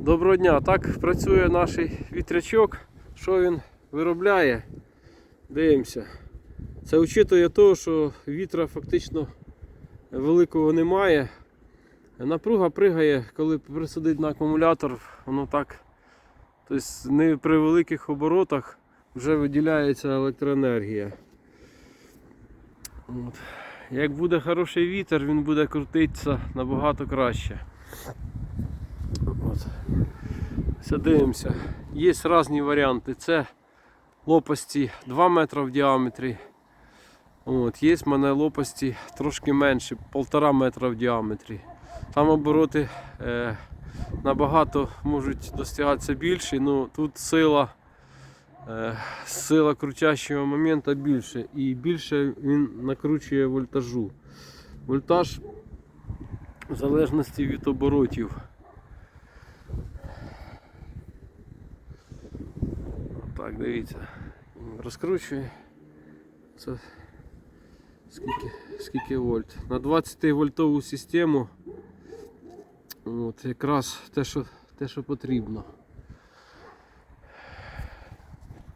Доброго дня. Так працює наш вітрячок. Що він виробляє? Дивимося. Це учитує того, що вітра фактично великого немає. Напруга пригає, коли присадить на акумулятор, воно так. Тобто не при великих оборотах вже виділяється електроенергія. От. Як буде хороший вітер, він буде крутитися набагато краще. Все. Є різні варіанти. Це лопасті 2 метри в діаметрі. От, є в мене лопасті трошки менші, 1,5 метра в діаметрі. Там обороти е, набагато можуть достигатися більші, ну тут сила, е, сила крутящого моменту більше і більше він накручує вольтажу. Вольтаж в залежності від оборотів. Так, дивіться. Розкручує. Це скільки, скільки вольт. На 20 вольтову систему. От, якраз те, що, те, що потрібно.